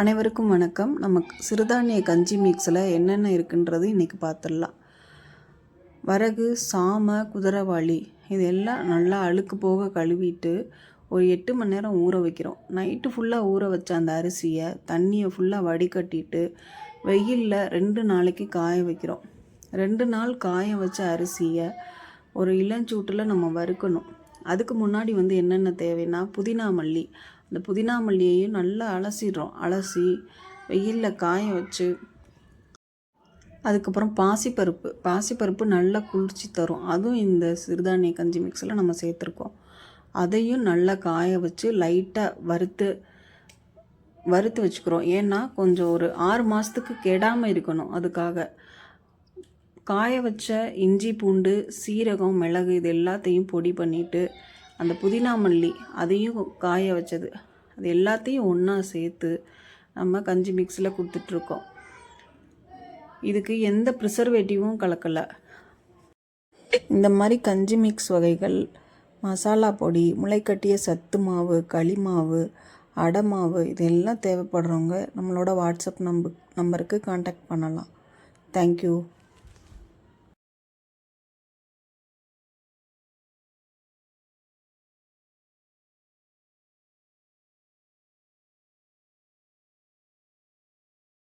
அனைவருக்கும் வணக்கம். நம்ம சிறுதானிய கஞ்சி மிக்ஸில் என்னென்ன இருக்குன்றது இன்றைக்கி பார்த்துடலாம் வரகு சாமை குதிரைவாளி இது எல்லாம் நல்லா அழுக்கு போக கழுவிட்டு ஒரு எட்டு மணி நேரம் ஊற வைக்கிறோம். நைட்டு ஃபுல்லாக ஊற வச்ச அந்த அரிசியை தண்ணியை ஃபுல்லாக வடிகட்டிட்டு வெயிலில் ரெண்டு நாளைக்கு காய வைக்கிறோம். ரெண்டு நாள் காய வச்ச அரிசியை ஒரு இளஞ்சூட்டில் நம்ம வறுக்கணும். அதுக்கு முன்னாடி வந்து என்னென்ன தேவைன்னா புதினா மல்லி. அந்த புதினா மல்லியையும் நல்லா அலசிடுறோம். அலசி வெயிலில் காய வச்சு அதுக்கப்புறம் பாசிப்பருப்பு. பாசிப்பருப்பு நல்லா குளிர்ச்சி தரும். அதுவும் இந்த சிறுதானிய கஞ்சி மிக்ஸில் நம்ம சேர்த்துருக்கோம். அதையும் நல்லா காய வச்சு லைட்டாக வறுத்து வறுத்து வச்சுக்கிறோம். ஏன்னா கொஞ்சம் ஒரு ஆறு மாதத்துக்கு கெடாமல் இருக்கணும் அதுக்காக. காய வச்ச இஞ்சி பூண்டு சீரகம் மிளகு இது எல்லாத்தையும் பொடி பண்ணிவிட்டு அந்த புதினா மல்லி அதையும் காய வச்சது. அது எல்லாத்தையும் ஒன்றா சேர்த்து நம்ம கஞ்சி மிக்ஸில் கொடுத்துட்ருக்கோம். இதுக்கு எந்த ப்ரிசர்வேட்டிவும் கலக்கலை. இந்த மாதிரி கஞ்சி மிக்ஸ் வகைகள் மசாலா பொடி முளைக்கட்டிய சத்து மாவு களி மாவு அடை மாவு இதெல்லாம் தேவைப்படுறவங்க நம்மளோட வாட்ஸ்அப் நம்பர் நம்பருக்கு காண்டாக்ட் பண்ணலாம். Thank you